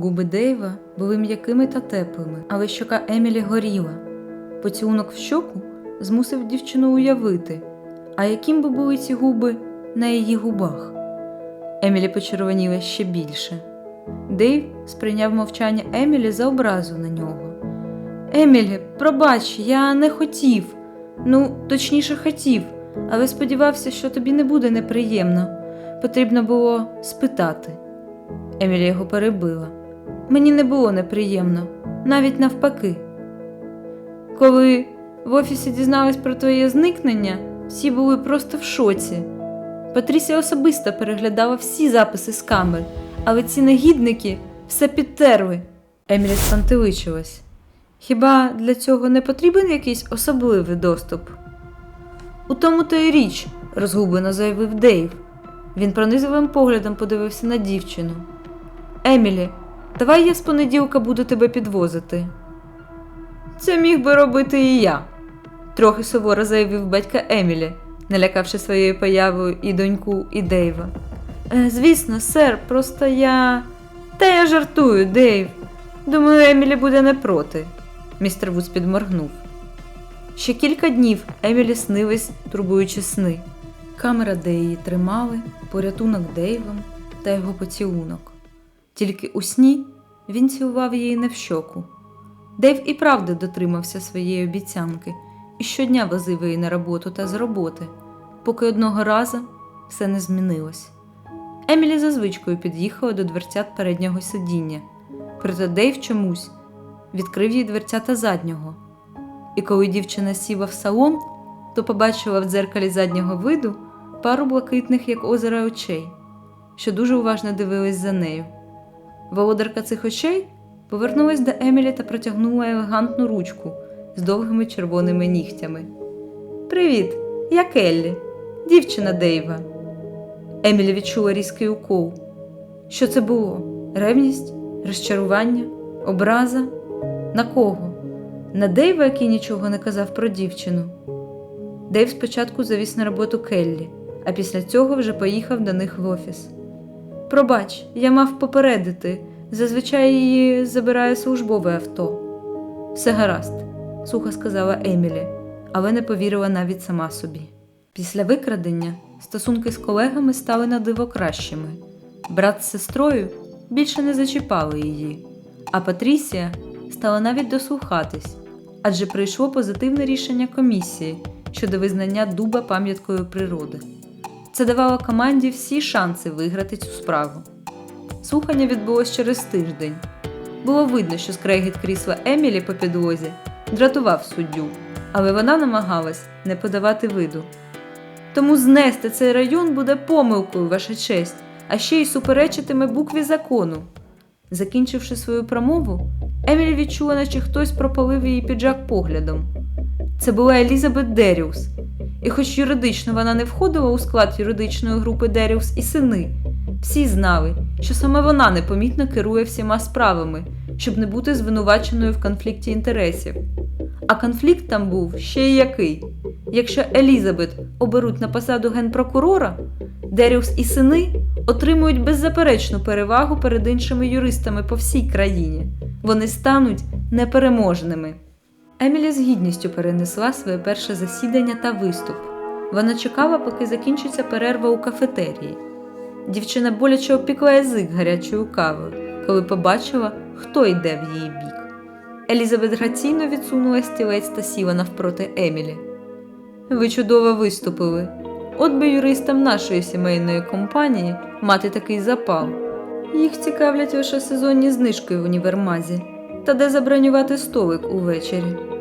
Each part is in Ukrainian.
Губи Дейва були м'якими та теплими, але щока Емілі горіла. Поцілунок в щоку змусив дівчину уявити, а яким би були ці губи на її губах. Емілі почервоніла ще більше. Дейв сприйняв мовчання Емілі за образу на нього. Емілі, пробач, я не хотів. Ну, точніше, хотів, але сподівався, що тобі не буде неприємно. Потрібно було спитати. Емілі його перебила. Мені не було неприємно, навіть навпаки. Коли в офісі дізнались про твоє зникнення, всі були просто в шоці. Патрісія особисто переглядала всі записи з камер, але ці негідники все підтерли. Емілі спантеличилась. Хіба для цього не потрібен якийсь особливий доступ? У тому то й річ, розгублено заявив Дейв. Він пронизливим поглядом подивився на дівчину. Емілі, давай я з понеділка буду тебе підвозити. Це міг би робити і я, трохи суворо заявив батька Емілі, налякавши своєю появою і доньку, і Дейва. «Е, звісно, сер, просто я. Та я жартую, Дейв. Думаю, Емілі буде не проти. Містер Вудс підморгнув. Ще кілька днів Емілі снились, турбуючи сни. Камера, де її тримали, порятунок Дейвом та його поцілунок. Тільки у сні він цілував її не в щоку. Дейв і правда дотримався своєї обіцянки і щодня возив її на роботу та з роботи, поки одного разу все не змінилось. Емілі за звичкою під'їхала до дверцят переднього сидіння, проте Дейв чомусь відкрив їй дверцята заднього. І коли дівчина сіла в салон, то побачила в дзеркалі заднього виду пару блакитних, як озеро очей, що дуже уважно дивились за нею. Володарка цих очей повернулась до Емілі та протягнула елегантну ручку з довгими червоними нігтями. Привіт, я Келлі, дівчина Дейва. Емілі відчула різкий укол. Що це було? Ревність? Розчарування? Образа? На кого? На Дейва, який нічого не казав про дівчину. Дейв спочатку завіз на роботу Келлі, а після цього вже поїхав до них в офіс. Пробач, я мав попередити. Зазвичай її забирає службове авто. Все гаразд, сухо сказала Емілі, але не повірила навіть сама собі. Після викрадення стосунки з колегами стали на диво кращими. Брат з сестрою більше не зачіпали її, а Патрісія стала навіть дослухатись, адже прийшло позитивне рішення комісії щодо визнання дуба пам'яткою природи. Це давало команді всі шанси виграти цю справу. Слухання відбулось через тиждень. Було видно, що скрегіт крісла Емілі по підлозі дратував суддю, але вона намагалась не подавати виду. Тому знести цей район буде помилкою, ваша честь, а ще й суперечитиме букві закону. Закінчивши свою промову, Емілі відчула, наче хтось пропалив її піджак поглядом. Це була Елізабет Деріус, і хоч юридично вона не входила у склад юридичної групи Деріус і сини, всі знали, що саме вона непомітно керує всіма справами, щоб не бути звинуваченою в конфлікті інтересів. А конфлікт там був ще й який. Якщо Елізабет оберуть на посаду генпрокурора, Деріус і сини отримують беззаперечну перевагу перед іншими юристами по всій країні. Вони стануть непереможними. Емілі з гідністю перенесла своє перше засідання та виступ. Вона чекала, поки закінчиться перерва у кафетерії. Дівчина боляче опікла язик гарячою кавою, коли побачила, хто йде в її бік. Елізабет граційно відсунула стілець та сіла навпроти Емілі. Ви чудово виступили. От би юристам нашої сімейної компанії мати такий запал. Їх цікавлять лише сезонні знижки в універмазі та де забронювати столик увечері.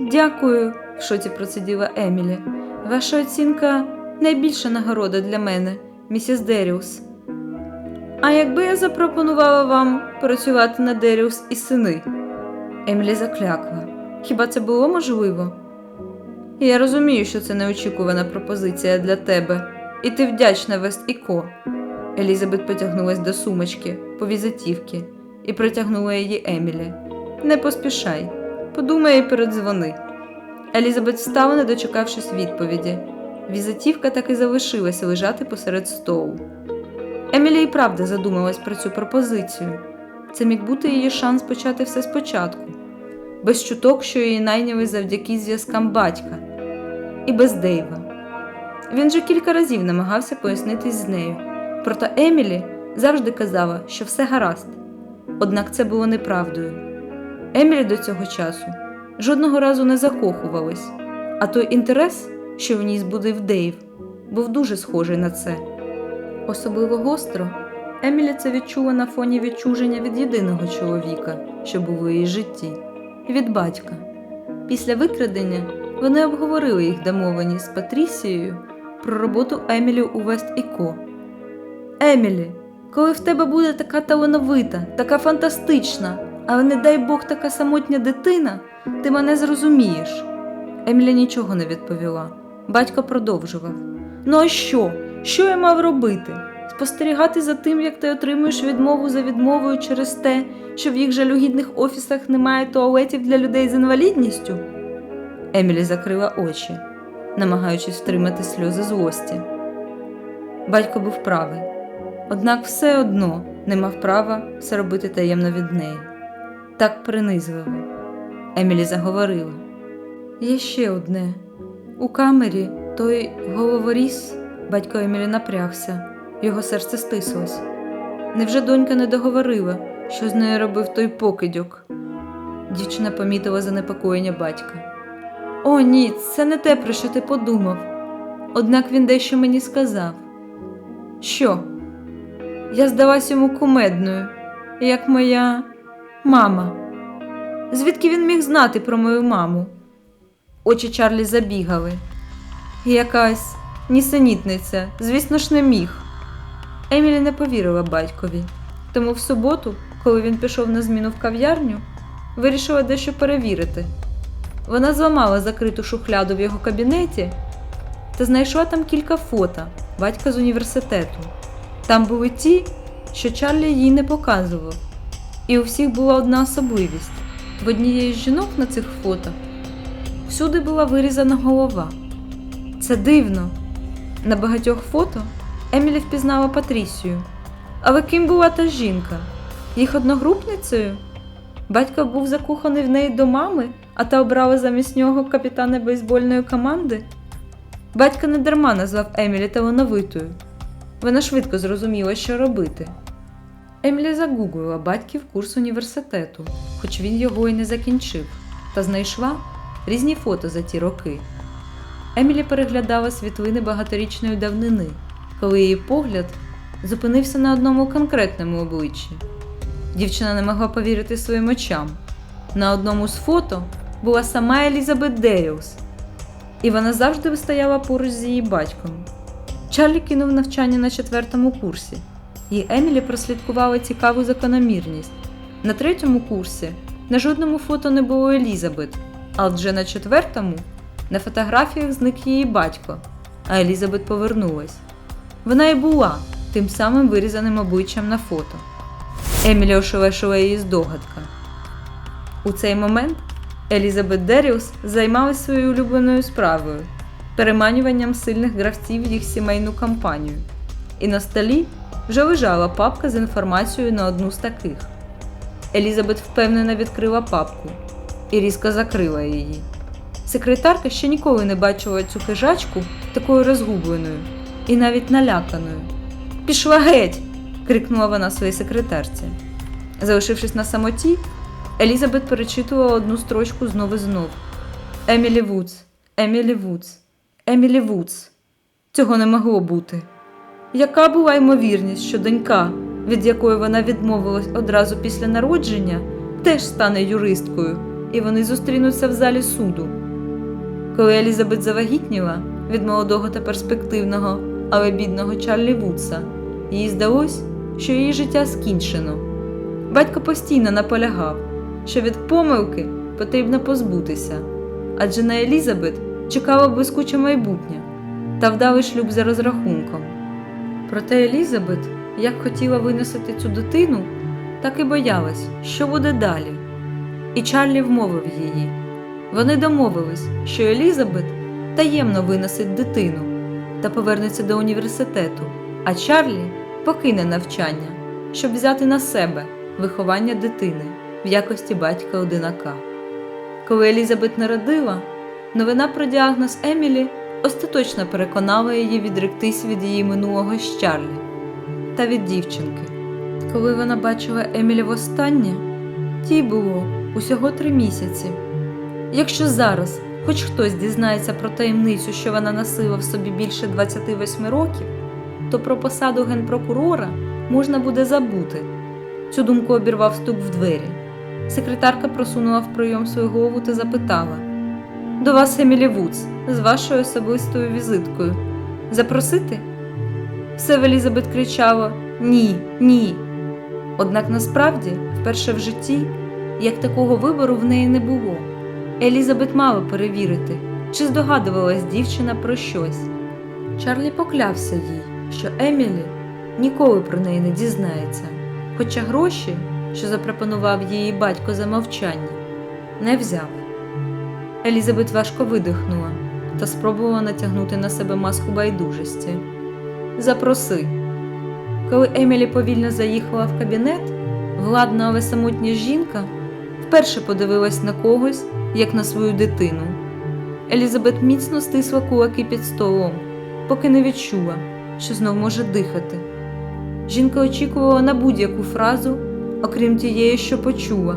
Дякую, в шоці процеділа Емілі. Ваша оцінка найбільша нагорода для мене, місіс Деріус. А якби я запропонувала вам працювати на Деріус і сини? Емілі заклякла. Хіба це було можливо? Я розумію, що це неочікувана пропозиція для тебе, і ти вдячна Вест і Ко. Елізабет потягнулась до сумочки по візитівки і протягнула її Емілі. Не поспішай, подумай і передзвони. Елізабет встала, не дочекавшись відповіді. Візитівка так і залишилася лежати посеред столу. Емілі і правда задумалась про цю пропозицію. Це міг бути її шанс почати все спочатку, без чуток, що її найняли завдяки зв'язкам батька, і без Дейва. Він же кілька разів намагався пояснитись з нею, проте Емілі завжди казала, що все гаразд. Однак це було неправдою. Емілі до цього часу жодного разу не закохувалась, а той інтерес, що в ній збудив Дейв, був дуже схожий на це. Особливо гостро Емілі це відчула на фоні відчуження від єдиного чоловіка, що був у її житті, від батька. Після викрадення вони обговорили їх домовленість з Патрісією про роботу Емілі у Вест Іко. Емілі, коли в тебе буде така талановита, така фантастична, але не дай Бог така самотня дитина, ти мене зрозумієш. Емілі нічого не відповіла. Батько продовжував: Ну а що? Що я мав робити? Спостерігати за тим, як ти отримуєш відмову за відмовою через те, що в їх жалюгідних офісах немає туалетів для людей з інвалідністю? Емілі закрила очі, намагаючись втримати сльози злості. Батько був правий, однак все одно не мав права все робити таємно від неї. Так принизливо. Емілі заговорила. Є ще одне. У камері той головоріз, батько Емілі напрягся, його серце стислось. Невже донька не договорила, що з нею робив той покидьок? Дівчина помітила занепокоєння батька. О, ні, це не те, про що ти подумав. Однак він дещо мені сказав. Що? Я здалась йому кумедною, як моя мама. Звідки він міг знати про мою маму? Очі Чарлі забігали. Якась нісенітниця, звісно ж, не міг. Емілі не повірила батькові, тому в суботу, коли він пішов на зміну в кав'ярню, вирішила дещо перевірити. Вона зламала закриту шухляду в його кабінеті та знайшла там кілька фото батька з університету. Там були ті, що Чарлі їй не показував. І у всіх була одна особливість: в однієї з жінок на цих фото всюди була вирізана голова. Це дивно. На багатьох фото Емілі впізнала Патрісію. Але ким була та жінка? Їх одногрупницею? Батько був закоханий в неї до мами, а та обрала замість нього капітана бейсбольної команди. Батько не дарма назвав Емілі талановитою. Вона швидко зрозуміла, що робити. Емілі загуглила батьків курс університету, хоч він його й не закінчив, та знайшла різні фото за ті роки. Емілі переглядала світлини багаторічної давнини, коли її погляд зупинився на одному конкретному обличчі. Дівчина не могла повірити своїм очам. На одному з фото була сама Елізабет Дейлс, і вона завжди стояла поруч з її батьком. Чарлі кинув навчання на четвертому курсі, і Емілі прослідкувала цікаву закономірність. На третьому курсі на жодному фото не було Елізабет, а вже на четвертому на фотографіях зник її батько, а Елізабет повернулась. Вона і була тим самим вирізаним обличчям на фото. Емілі ошелешила її здогадка. У цей момент Елізабет Деріус займалась своєю улюбленою справою переманюванням сильних гравців в їх сімейну кампанію. І на столі вже лежала папка з інформацією на одну з таких. Елізабет впевнено відкрила папку і різко закрила її. Секретарка ще ніколи не бачила цю хижачку такою розгубленою і навіть наляканою. Пішла геть! крикнула вона своїй секретарці. Залишившись на самоті, Елізабет перечитувала одну строчку знов і знов. Емілі Вудс, Емілі Вудс, Емілі Вудс. Цього не могло бути. Яка була ймовірність, що донька, від якої вона відмовилась одразу після народження, теж стане юристкою, і вони зустрінуться в залі суду? Коли Елізабет завагітніла від молодого та перспективного, але бідного Чарлі Вудса, їй здалось, що її життя скінчено. Батько постійно наполягав, що від помилки потрібно позбутися, адже на Елізабет чекало блискуче майбутнє та вдалий шлюб за розрахунком. Проте Елізабет як хотіла виносити цю дитину, так і боялась, що буде далі. І Чарлі вмовив її. Вони домовились, що Елізабет таємно виносить дитину та повернеться до університету, а Чарлі покине навчання, щоб взяти на себе виховання дитини в якості батька одинака. Коли Елізабет народила, новина про діагноз Емілі остаточно переконала її відректись від її минулого з Чарлі та від дівчинки. Коли вона бачила Емілі востаннє, тій було усього три місяці. Якщо зараз хоч хтось дізнається про таємницю, що вона носила в собі більше 28 років, то про посаду генпрокурора можна буде забути. Цю думку обірвав стук в двері. Секретарка просунула в прийом свою голову та запитала: До вас Емілі Вудс з вашою особистою візиткою. Запросити? Все Елізабет кричала Ні, ні. Однак насправді, вперше в житті, як такого вибору в неї не було. Елізабет мала перевірити, чи здогадувалась дівчина про щось. Чарлі поклявся їй, що Емілі ніколи про неї не дізнається, хоча гроші, що запропонував її батько за мовчання, не взяв. Елізабет важко видихнула та спробувала натягнути на себе маску байдужості. Запроси. Коли Емілі повільно заїхала в кабінет, владна, але самотня жінка вперше подивилась на когось, як на свою дитину. Елізабет міцно стисла кулаки під столом, поки не відчула, що знов може дихати. Жінка очікувала на будь-яку фразу, окрім тієї, що почула.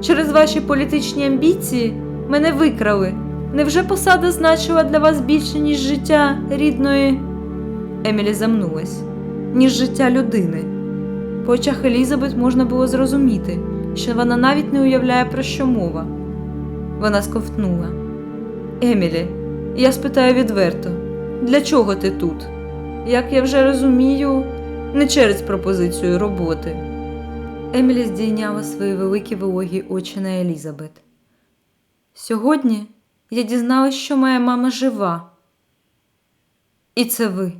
Через ваші політичні амбіції мене викрали. Невже посада значила для вас більше, ніж життя рідної? Емілі замнулась, ніж життя людини. По очах Елізабет можна було зрозуміти, що вона навіть не уявляє, про що мова. Вона сковтнула. Емілі, я спитаю відверто, для чого ти тут? Як я вже розумію, не через пропозицію роботи. Емілі здійняла свої великі вологі очі на Елізабет. Сьогодні я дізналась, що моя мама жива. І це ви.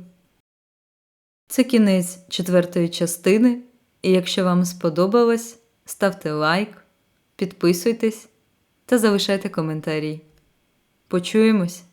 Це кінець четвертої частини. І якщо вам сподобалось, ставте лайк, підписуйтесь та залишайте коментарі. Почуємось!